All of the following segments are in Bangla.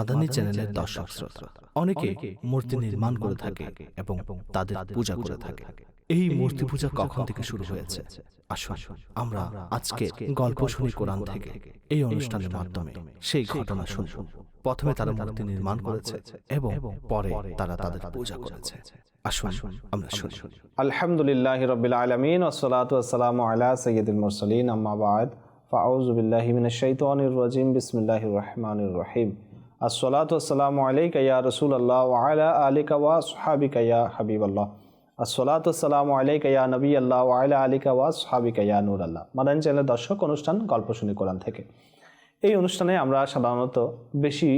মাদানী চ্যানেলের দর্শক শ্রোতা। অনেকে মূর্তি নির্মাণ করে থাকে এবং তাদের পূজা করে থাকে। এই মূর্তি পূজা কখন থেকে শুরু হয়েছে? আসুন আমরা আজকে গল্প শুনি কোরআন থেকে। এই অনুষ্ঠানের মাধ্যমে সেই ঘটনা শুনব। প্রথমে তারা মূর্তি নির্মাণ করেছে এবং পরে তারা তাদের পূজা করেছে। আসুন আমরা শুনি। আলহামদুলিল্লাহ রবিল আলমিন ওসলাত ওসালাম আলা সৈয়দুল মুরসলিন আম্মাবাদ ফাউজুবিল্লাহিমিনশাইতানির রাজিম বিসমিল্লাহির রহমানির রহিম আসসালাতু আসসালামু আলাইকা ইয়া রাসূলুল্লাহ ওয়া আলা আলিকা ওয়া আসহাবিকা ইয়া হাবিবাল্লাহ। আসসালাতু আসসালামু আলাইকা ইয়া নবী আল্লাহ আলা আলিকা ওয়া আসহাবিকা ইয়া নূর আল্লাহ মাদান চ্যানেলের দর্শক অনুষ্ঠান গল্প শুনি কোরআন থেকে। এই অনুষ্ঠানে আমরা সাধারণত বেশি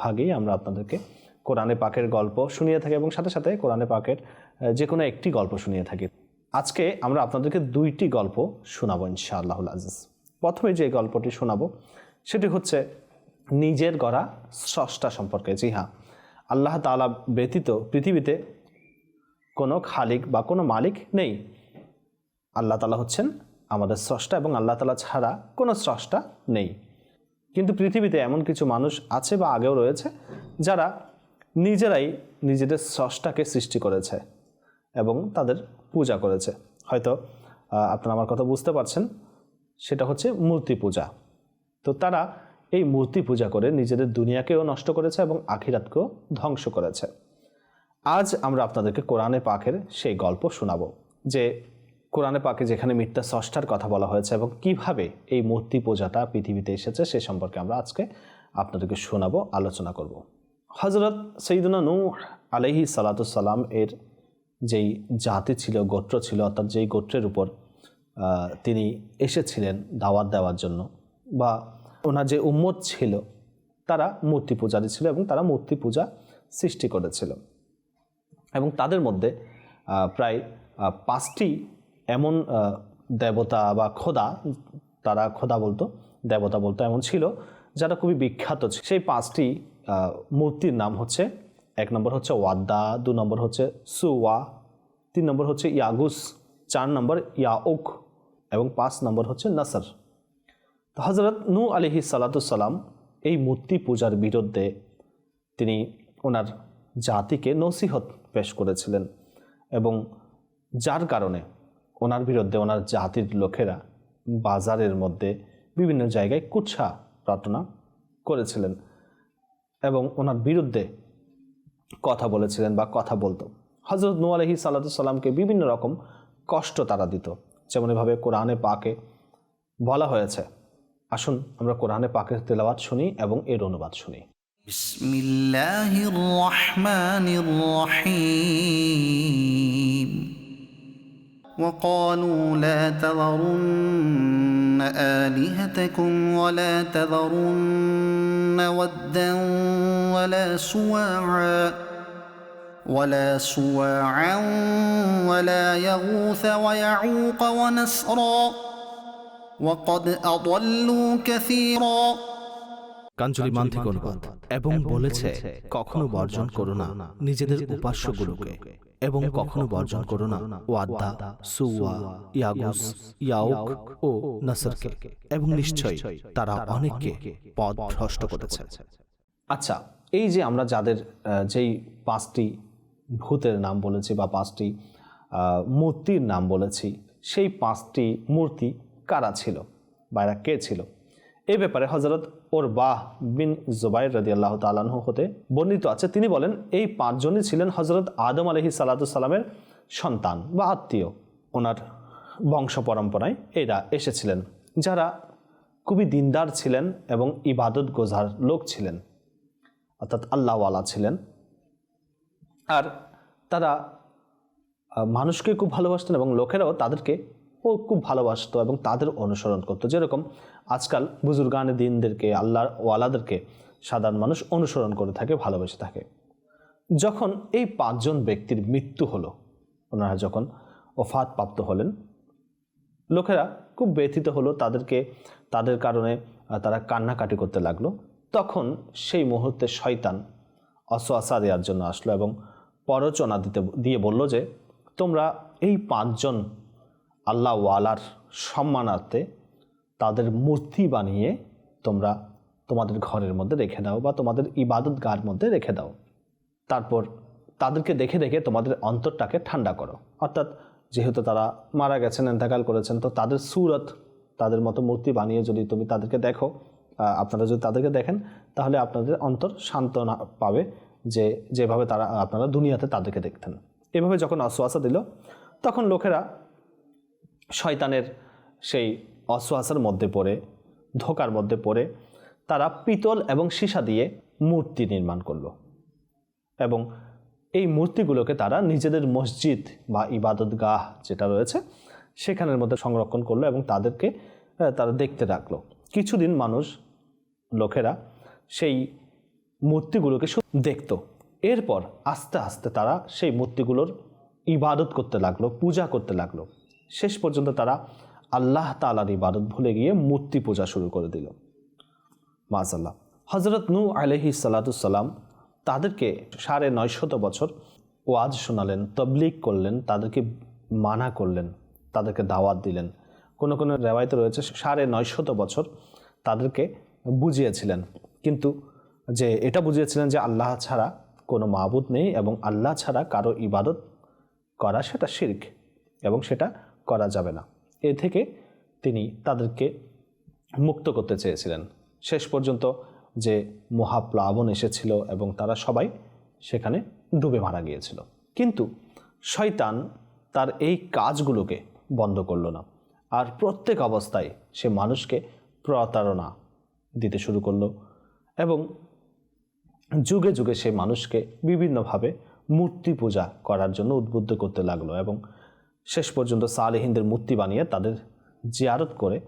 ভাগেই আমরা আপনাদেরকে কোরআনে পাকের গল্প শুনিয়ে থাকি এবং সাথে সাথে কোরআনে পাকের যে কোনো একটি গল্প শুনিয়ে থাকি। আজকে আমরা আপনাদেরকে দুইটি গল্প শোনাবো ইনশাআল্লাহুল আজিজ। প্রথমে যে গল্পটি শোনাবো, সেটি হচ্ছে নিজের গড়া স্রষ্টা সম্পর্কে। জি হ্যাঁ। আল্লাহ তাআলা ব্যতীত পৃথিবীতে কোনো খালিক বা কোনো মালিক নেই। আল্লাহ তালা হচ্ছেন আমাদের স্রষ্টা এবং আল্লাহ তালা ছাড়া কোনো স্রষ্টা নেই। কিন্তু পৃথিবীতে এমন কিছু মানুষ আছে বা আগেও রয়েছে যারা নিজেরাই নিজেদের স্রষ্টাকে সৃষ্টি করেছে এবং তাদের পূজা করেছে। হয়তো আপনারা আমার কথা বুঝতে পারছেন, সেটা হচ্ছে মূর্তি পূজা। তো তারা এই মূর্তি পূজা করে নিজেদের দুনিয়াকেও নষ্ট করেছে এবং আখিরাতকেও ধ্বংস করেছে। আজ আমরা আপনাদেরকে কোরআনে পাকের সেই গল্প শোনাবো যে কোরআনে পাকে যেখানে মিথ্যা ষষ্ঠার কথা বলা হয়েছে এবং কীভাবে এই মূর্তি পূজাটা পৃথিবীতে এসেছে সে সম্পর্কে আমরা আজকে আপনাদেরকে শোনাবো, আলোচনা করব। হজরত সঈদুনা নূ আলহি সালাতুসাল্লাম এর যেই জাতি ছিল, গোত্র ছিল, অর্থাৎ যেই গোত্রের উপর তিনি এসেছিলেন দাওয়াত দেওয়ার জন্য বা ওনার যে উম্মত ছিল, তারা মূর্তি পূজারী ছিল এবং তারা মূর্তি পূজা সৃষ্টি করেছিল। এবং তাদের মধ্যে প্রায় পাঁচটি এমন দেবতা বা খোদা, তারা খোদা বলতো, দেবতা বলতো এমন ছিল, যারা খুবই বিখ্যাত সেই পাঁচটি মূর্তির নাম হচ্ছে, এক নম্বর হচ্ছে ওয়াদ্দা, দু নম্বর হচ্ছে সুওয়া, তিন নম্বর হচ্ছে ইয়াগুস, চার নম্বর ইয়াউক এবং পাঁচ নম্বর হচ্ছে নাসর। হজরত নূ আলিহি সালাতুসাল্লাম এই মূর্তি পূজার বিরুদ্ধে তিনি ওনার জাতিকে নসিহত পেশ করেছিলেন এবং যার কারণে ওনার বিরুদ্ধে ওনার জাতির লোকেরা বাজারের মধ্যে বিভিন্ন জায়গায় কুৎসা প্রার্থনা করেছিলেন এবং ওনার বিরুদ্ধে কথা বলেছিলেন বা কথা বলতো। হজরত নু আলহি সাল্লাতুসাল্লামকে বিভিন্ন রকম কষ্ট তারা দিত। যেমন এভাবে কোরআনে পাকে বলা হয়েছে আসুন আমরা কোরআনে পাকের তেলাওয়াত শুনি এবং এর অনুবাদ শুনি بسم الله الرحمن الرحيم وقالوا لا تذرن آلهتكم ولا تذرن ودا ولا سواعا ولا سواعا ولا يغوث ويعوق ونسرا وقد أضلوا كثيرا কাঞ্চলিমান থেকে অনুবাদ এবং বলেছে কখনো বর্জন করো না নিজেদের উপাস্যগুলোকে এবং কখনো বর্জন করো না ওয়াদ্দা সুওয়া ইয়াগুস ইয়াউক ও নাসরকে এবং নিশ্চয়ই তারা অনেককে পদ ভ্রষ্ট করেছে আচ্ছা এই যে আমরা যাদের আহ, যেই পাঁচটি ভূতের নাম বলেছি বা পাঁচটি আহ, মূর্তির নাম বলেছি সেই পাঁচটি মূর্তি কারা ছিল? বা এরা কে ছিল? এই ব্যাপারে হজরত ওর বাহ বিন জুবাইর রদি আল্লাহ তালাহ হতে বর্ণিত আছে। তিনি বলেন, এই পাঁচজনই ছিলেন হজরত আদম আলহি সালাতুসাল্লামের সন্তান বা আত্মীয়। ওনার বংশ পরম্পরায় এরা এসেছিলেন। যারা খুবই দিনদার ছিলেন এবং ইবাদত গোজার লোক ছিলেন। অর্থাৎ আল্লাহওয়ালা ছিলেন। আর তারা মানুষকে খুব ভালোবাসতেন এবং লোকেরাও তাদেরকে ও খুব ভালোবাসতো এবং তাদের অনুসরণ করতো। যেরকম আজকাল বুজুর্গানে দিনদেরকে, আল্লাহর ওয়ালাদেরকে সাধারণ মানুষ অনুসরণ করে থাকে, ভালোবেসে থাকে। যখন এই পাঁচজন ব্যক্তির মৃত্যু হলো, ওনারা যখন ওফাত প্রাপ্ত হলেন, লোকেরা খুব ব্যথিত হলো, তাদেরকে, তাদের কারণে তারা কান্নাকাটি করতে লাগল। তখন সেই মুহূর্তে শয়তান অসোয়াশা দেওয়ার জন্য আসলো এবং পরচনা দিতে, দিয়ে বলল যে, তোমরা এই পাঁচজন আল্লাহ ওয়ালার সম্মানার্থে তাদের মূর্তি বানিয়ে তোমরা তোমাদের ঘরের মধ্যে রেখে দাও বা তোমাদের ইবাদত গার মধ্যে রেখে দাও। তারপর তাদেরকে দেখে দেখে তোমাদের অন্তরটাকে ঠান্ডা করো। অর্থাৎ যেহেতু তারা মারা গেছেন, এন্তেকাল করেছেন, তো তাদের সুরত, তাদের মতো মূর্তি বানিয়ে যদি তুমি তাদেরকে দেখো আপনারা যদি তাদেরকে দেখেন, তাহলে আপনাদের অন্তর সান্ত্বনা পাবে যে যেভাবে তারা আপনারা দুনিয়াতে তাদেরকে দেখতেন। এভাবে যখন অশ্বাসা দিল, তখন লোকেরা শয়তানের সেই অশ্বাসের মধ্যে পড়ে, ধোকার মধ্যে পড়ে, তারা পিতল এবং সীসা দিয়ে মূর্তি নির্মাণ করল। এবং এই মূর্তিগুলোকে তারা নিজেদের মসজিদ বা ইবাদতগাহ যেটা রয়েছে, সেখানের মধ্যে সংরক্ষণ করল এবং তাদেরকে তারা দেখতে রাখল। কিছুদিন মানুষ, লোকেরা সেই মূর্তিগুলোকে দেখত। এরপর আস্তে আস্তে তারা সেই মূর্তিগুলোর ইবাদত করতে লাগল, পূজা করতে লাগল। শেষ পর্যন্ত তারা আল্লাহ তালার ইবাদত ভুলে গিয়ে মূর্তি পূজা শুরু করে দিল। মাজাল্লাহ হজরত নূ আলহি সালাতুসাল্লাম তাদেরকে সাড়ে নয়শত বছর ওয়াজ শোনালেন তবলিক করলেন, তাদেরকে মানা করলেন, তাদেরকে দাওয়াত দিলেন। কোনো কোনো রেওয়ায়তে রয়েছে, সাড়ে নয়শত বছর তাদেরকে বুঝিয়েছিলেন। কিন্তু যে এটা বুঝিয়েছিলেন যে আল্লাহ ছাড়া কোনো মাবুদ নেই এবং আল্লাহ ছাড়া কারও ইবাদত করা সেটা শির্ক এবং সেটা করা যাবে না। এ থেকে তিনি তাদেরকে মুক্ত করতে চেয়েছিলেন। শেষ পর্যন্ত যে মহাপ্লাবন এসেছিল এবং তারা সবাই সেখানে ডুবে মারা গিয়েছিল। কিন্তু শয়তান তার এই কাজগুলোকে বন্ধ করল না আর প্রত্যেক অবস্থায় সে মানুষকে প্রতারণা দিতে শুরু করল এবং যুগে যুগে সে মানুষকে বিভিন্নভাবে মূর্তি পূজা করার জন্য উদ্বুদ্ধ করতে লাগল এবং শেষ পর্যন্ত সালেহিনদের মূর্তি বানিয়ে তাদের জিয়ারত করে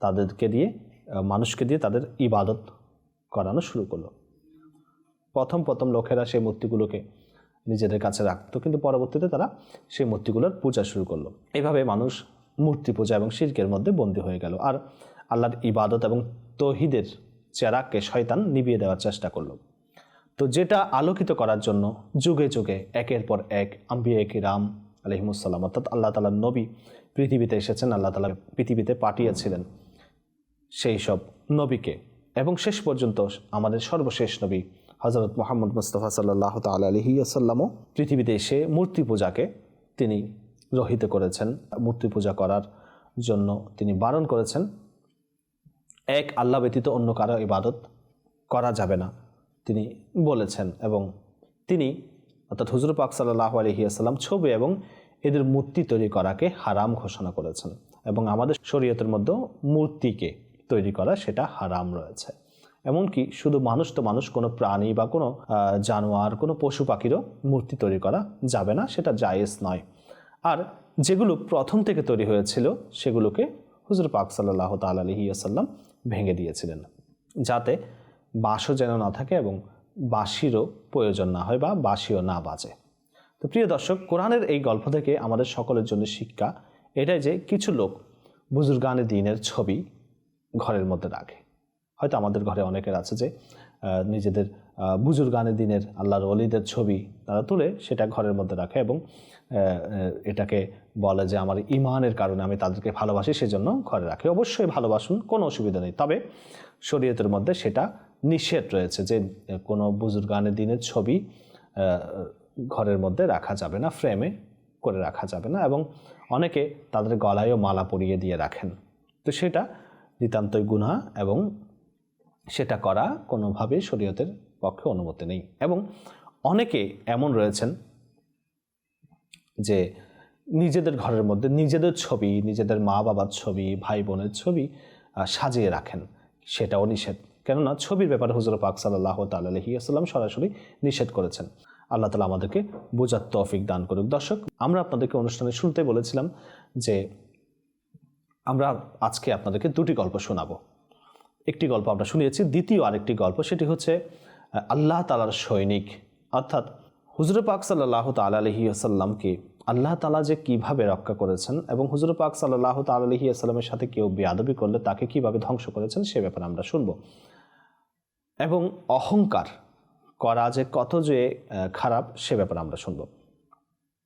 তাদেরকে দিয়ে মানুষকে দিয়ে তাদের ইবাদত করানো শুরু করল। প্রথম প্রথম লোকেরা সেই মূর্তিগুলোকে নিজেদের কাছে রাখতো, কিন্তু পরবর্তীতে তারা সেই মূর্তিগুলোর পূজা শুরু করল। এভাবে মানুষ মূর্তি পূজা এবং শিল্পের মধ্যে বন্দী হয়ে গেল আর আল্লাহর ইবাদত এবং তহিদের চেরাককে শয়তান নিভিয়ে দেওয়ার চেষ্টা করল। তো যেটা আলোকিত করার জন্য যুগে যুগে একের পর এক আম্বিয়া রাম আলহিমুসাল্লাম অর্থাৎ আল্লাহ তালার নবী পৃথিবীতে এসেছেন, আল্লাহ তালা পৃথিবীতে পাঠিয়েছিলেন সেই সব নবীকে। এবং শেষ পর্যন্ত আমাদের সর্বশেষ নবী হজরত মোহাম্মদ মুস্তফা সাল্লাহ তাল আলহি আসাল্লামও পৃথিবীতে এসে মূর্তি পূজাকে তিনি রহিত করেছেন। মূর্তি পূজা করার জন্য তিনি বারণ করেছেন। এক আল্লাহ ব্যতীত অন্য কারও ইবাদত করা যাবে না, তিনি বলেছেন। এবং তিনি অর্থাৎ হুজুর পাক সাল্লাহ আলহিয়াসাল্লাম ছবি এবং এদের মূর্তি তৈরি করাকে হারাম ঘোষণা করেছেন এবং আমাদের শরীয়তের মধ্যেও মূর্তিকে তৈরি করা সেটা হারাম রয়েছে। এমনকি শুধু মানুষ তো মানুষ, কোনো প্রাণী বা কোনো জানোয়ার, কোনো পশু পাখিরও মূর্তি তৈরি করা যাবে না, সেটা জায়েজ নয়। আর যেগুলো প্রথম থেকে তৈরি হয়েছিল, সেগুলোকে হুজুর পাক সাল্লাহ তাল আলহি আসাল্লাম ভেঙে দিয়েছিলেন। যাতে বাঁশও যেন না থাকে এবং বাঁশিরও প্রয়োজন না হয় বা বাঁশিও না বাজে। তো প্রিয় দর্শক, কোরআনের এই গল্প থেকে আমাদের সকলের জন্য শিক্ষা এটাই যে কিছু লোক বুজুর্গানে দিনের ছবি ঘরের মধ্যে রাখে। হয়তো আমাদের ঘরে অনেকের আছে যে নিজেদের বুজুর্গানে দিনের আল্লাহর অলিদের ছবি তারা তুলে সেটা ঘরের মধ্যে রাখে এবং এটাকে বলে যে, আমার ইমানের কারণে আমি তাদেরকে ভালোবাসি, সেজন্য ঘরে রাখে। অবশ্যই ভালোবাসুন, কোনো অসুবিধা নেই। তবে শরীয়তের মধ্যে সেটা নিষেধ রয়েছে যে কোনো বুজুর্গানের দিনের ছবি ঘরের মধ্যে রাখা যাবে না, ফ্রেমে করে রাখা যাবে না এবং অনেকে তাদের গলায়ও মালা পরিয়ে দিয়ে রাখেন। তো সেটা নিতান্তই গুনাহ এবং সেটা করা কোনোভাবে শরীয়তের পক্ষে অনুমতি নেই। এবং অনেকে এমন রয়েছেন যে, নিজেদের ঘরের মধ্যে নিজেদের ছবি, নিজেদের মা বাবার ছবি ভাই বোনের ছবি সাজিয়ে রাখেন। সেটাও নিষেধ। কেননা ছবির ব্যাপারে হুজুর পাক সাল্লাহ তালহি আসসালাম সরাসরি নিষেধ করেছেন। আল্লাহ তালা আমাদেরকে বোঝার তৌফিক দান করুক। দর্শক, আমরা আপনাদেরকে অনুষ্ঠানে শুনতে বলেছিলাম যে আমরা আজকে আপনাদেরকে দুটি গল্প শোনাবো। একটি গল্প আমরা শুনিয়েছি, দ্বিতীয় আরেকটি গল্প সেটি হচ্ছে, আল্লাহ তালার সৈনিক। অর্থাৎ হুজুর পাক সাল্লাহ তাল আলহি আসাল্লামকে আল্লাহ তালা যে কীভাবে রক্ষা করেছেন এবং হুজুর পাক সাল্লাহ তাল আলহি আসাল্লামের সাথে কেউ বেয়াদবি করলে তাকে কীভাবে ধ্বংস করেছেন সে ব্যাপারে আমরা শুনব। এবং অহংকার করা যে কত যে খারাপ সে ব্যাপারে আমরা শুনব।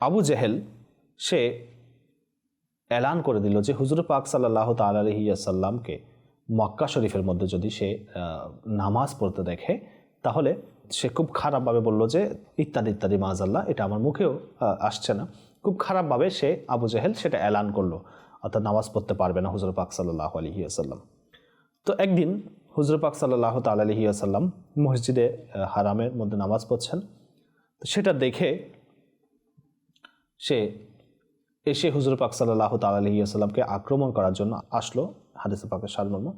আবু জেহেল, সে এলান করে দিল যে হুজুর পাক সাল্লাহ তাল আলহি আসাল্লামকে মক্কা শরীফের মধ্যে যদি সে নামাজ পড়তে দেখে, তাহলে সে খুব খারাপভাবে বলল যে ইত্যাদি ইত্যাদি, মাজাল্লাহ, এটা আমার মুখেও আসছে না। খুব খারাপভাবে সে আবু জেহেল সেটা এলান করল। অর্থাৎ নামাজ পড়তে পারবে না হুজুর পাক সাল্লাহ আলহি আসাল্লাম তো একদিন হুজুর পাক সাল্লাহ তালহি আসাল্লাম মসজিদে হারামের মধ্যে নামাজ পড়ছেন। তো সেটা দেখে সে এসে হুজুর পাক সাল্লাহ তালহি আসাল্লামকে আক্রমণ করার জন্য আসলো হাদিস পাকের সারমর্ম।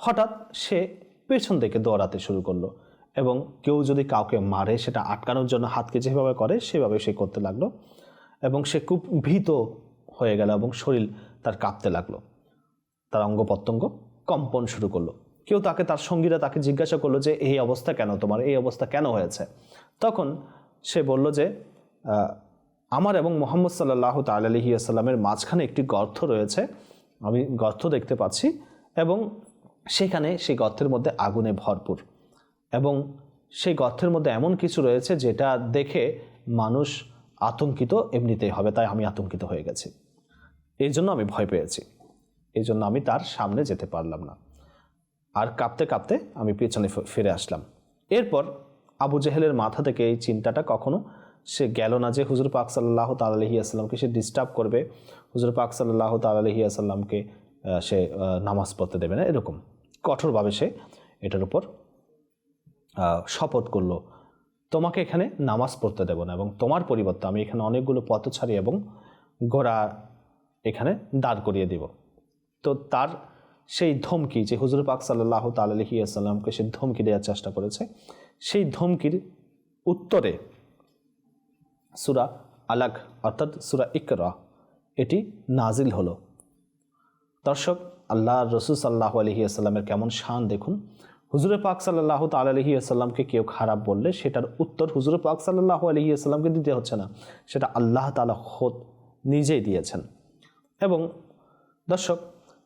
হঠাৎ সে পেছন থেকে দৌড়াতে শুরু করল এবং কেউ যদি কাউকে মারে, সেটা আটকানোর জন্য হাতকে যেভাবে করে, সেভাবে সে করতে লাগল এবং সে খুব ভীত হয়ে গেল এবং শরীর তার কাঁপতে লাগল। তার অঙ্গ প্রত্যঙ্গ কম্পন শুরু করল। কেউ তাকে, তার সঙ্গীরা তাকে জিজ্ঞাসা করল যে, এই অবস্থা কেন তোমার? এই অবস্থা কেন হয়েছে? তখন সে বলল যে আমার এবং মোহাম্মদ সাল্লাহ তালহি আসাল্লামের মাঝখানে একটি গর্ত রয়েছে। আমি গর্ত দেখতে পাচ্ছি এবং সেখানে সেই গর্তের মধ্যে আগুনে ভরপুর। এবং সেই গর্তের মধ্যে এমন কিছু রয়েছে যেটা দেখে মানুষ আতঙ্কিত এমনিতেই হবে। তাই আমি আতঙ্কিত হয়ে গেছি। এই জন্য আমি ভয় পেয়েছি। এই জন্য আমি তার সামনে যেতে পারলাম না। আর কাঁপতে কাঁপতে আমি পেছনে ফিরে আসলাম। এরপর আবু জেহেলের মাথা থেকে এই চিন্তাটা কখনো সে গেল না যে হুজুর পাক সাল্লাহ তালহি আসাল্লামকে সে ডিস্টার্ব করবে, হুজুর পাক সাল্লাহ তালহি আসাল্লামকে সে নামাজ পড়তে দেবে না, এরকম কঠোরভাবে সে এটার উপর শপথ করল, তোমাকে এখানে নামাজ পড়তে দেব না এবং তোমার পরিবর্তে আমি এখানে অনেকগুলো পথচারী এবং ঘোড়া এখানে দাঁড় করিয়ে দিব। তো তার সেই ধমকি যে হুজুর পাক সাল্লাহ তালহি আসাল্লামকে সে ধমকি দেওয়ার চেষ্টা করেছে, সেই ধমকির উত্তরে সুরা আলাগ অর্থাৎ সুরা ইকরা এটি নাজিল হলো। দর্শক আল্লাহ রসুল সাল্লাহ আলহি আসাল্লামের কেমন শান দেখুন। হুজুরে পাক সাল্লাহ তালহি আসাল্লামকে কেউ খারাপ বললে সেটার উত্তর হুজুরে পাক সাল্লাহ আলহি আসাল্লামকে দিতে হচ্ছে না, সেটা আল্লাহ তালা খোদ নিজেই দিয়েছেন। এবং দর্শক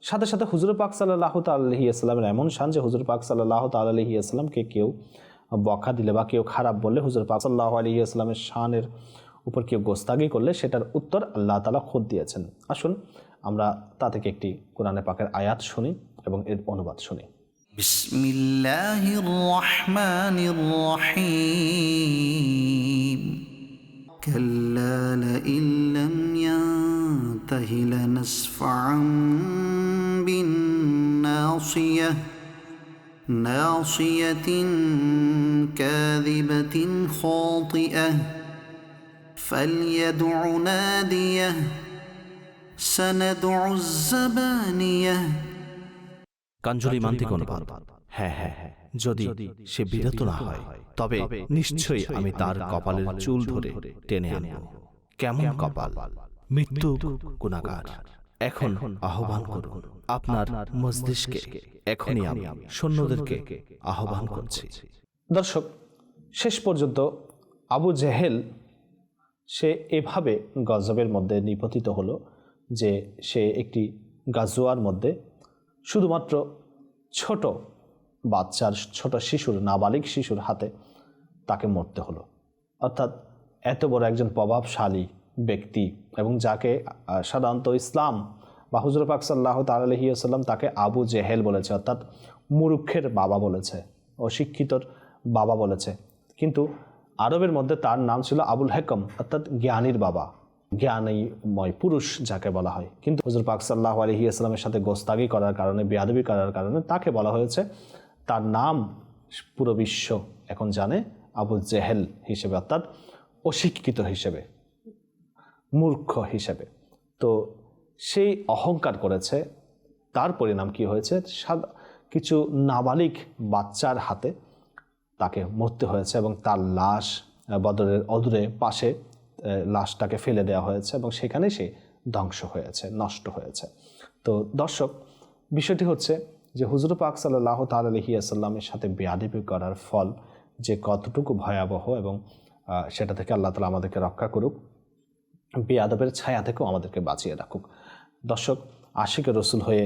সাথে সাথে হুজুর পাক সাল্লাহ তাল্লাহি আসসালামের এমন শান যে হুজুর পাক সাল্লাহ তাল্লাহি আসসালামকে কেউ বকা দিলে বা কেউ খারাপ বললে হুজুর পাক সাল্লাহ আলহি আসসালামের শানের উপর কেউ গোস্তাগি করলে সেটার উত্তর আল্লাহ তালা খোদ দিয়েছেন আসুন আমরা তা থেকে একটি কোরআনে পাকের আয়াত শুনি এবং এর অনুবাদ শুনি بسم الله الرحمن الرحيم كلا لئن لم ينته لنسفعا بالناصية ناصية كاذبة خاطئة فليدع ناديه سندع الزبانيه কাঞ্জলি মান্তিক অনুবাদ হ্যাঁ হ্যাঁ হ্যাঁ যদি সে বিরত না হয় তবে নিশ্চয়ই আমি তার কপালের চুল ধরে টেনে আনব কেমন কপাল মৃত্যু গুণাগার এখন আহ্বান করুন। আপনার মস্তিষ্কে এখনই আমি সৈন্যদেরকে আহ্বান করছি। দর্শক শেষ পর্যন্ত আবু জেহেল সে এভাবে গজবের মধ্যে নিপতিত হলো যে সে একটি গাজোয়ার মধ্যে শুধুমাত্র ছোট বাচ্চার ছোট শিশুর নাবালিক শিশুর হাতে তাকে মরতে হলো। অর্থাৎ এত বড় একজন প্রভাবশালী ব্যক্তি এবং যাকে সাধারণত ইসলাম বা হুজুর পাক সাল্লাহ তালহিউসাল্লাম তাকে আবু জেহেল বলেছে, অর্থাৎ মুরুক্ষের বাবা বলেছে, অশিক্ষিতর বাবা বলেছে। কিন্তু আরবের মধ্যে তার নাম ছিল আবুল হেকম, অর্থাৎ জ্ঞানীর বাবা। জ্ঞানীময় পুরুষ যাকে বলা হয়। কিন্তু হুজুর পাক সাল্লাহ আলহি আসলামের সাথে গোস্তাগি করার কারণে, বেয়াদবি করার কারণে তাকে বলা হয়েছে তার নাম পুরো বিশ্ব এখন জানে আবু জেহেল হিসেবে, অর্থাৎ অশিক্ষিত হিসেবে। মূর্খ হিসেবে। তো সেই অহংকার করেছে। তার পরিণাম কি হয়েছে? কিছু নাবালিক বাচ্চার হাতে তাকে মরতে হয়েছে এবং তার লাশ বদরের অদূরে পাশে লাশটাকে ফেলে দেওয়া হয়েছে এবং সেখানে সে ধ্বংস হয়েছে, নষ্ট হয়েছে। তো দর্শক, বিষয়টি হচ্ছে যে হুজুর পাক সাল্লাহ তালহি আসাল্লামের সাথে বেয়াদবি করার ফল যে কতটুকু ভয়াবহ এবং সেটা থেকে আল্লাহ তালা আমাদেরকে রক্ষা করুক। বেয়াদবের ছায়া থেকেও আমাদেরকে বাঁচিয়ে রাখুক। দর্শক আশিকে রসুল হয়ে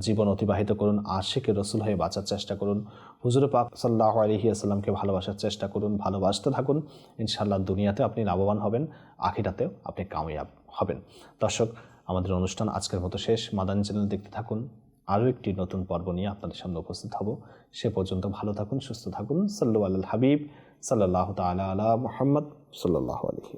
জীবন অতিবাহিত করুন আশিকে রসুল হয়ে বাঁচার চেষ্টা করুন। হুজুর পাক সাল্লাহ আলহি আসাল্লামকে ভালোবাসার চেষ্টা করুন, ভালোবাসতে থাকুন। ইনশাল্লাহ দুনিয়াতে আপনি লাভবান হবেন, আখিরাতেও আপনি কামিয়াব হবেন। দর্শক, আমাদের অনুষ্ঠান আজকের মতো শেষ। মাদানী চ্যানেল দেখতে থাকুন। আরও একটি নতুন পর্ব নিয়ে আপনাদের সামনে উপস্থিত হব। সে পর্যন্ত ভালো থাকুন, সুস্থ থাকুন। সাল্লু আল হাবিব সাল্লাহ তালা আলা মোহাম্মদ সাল্লাহ আলহি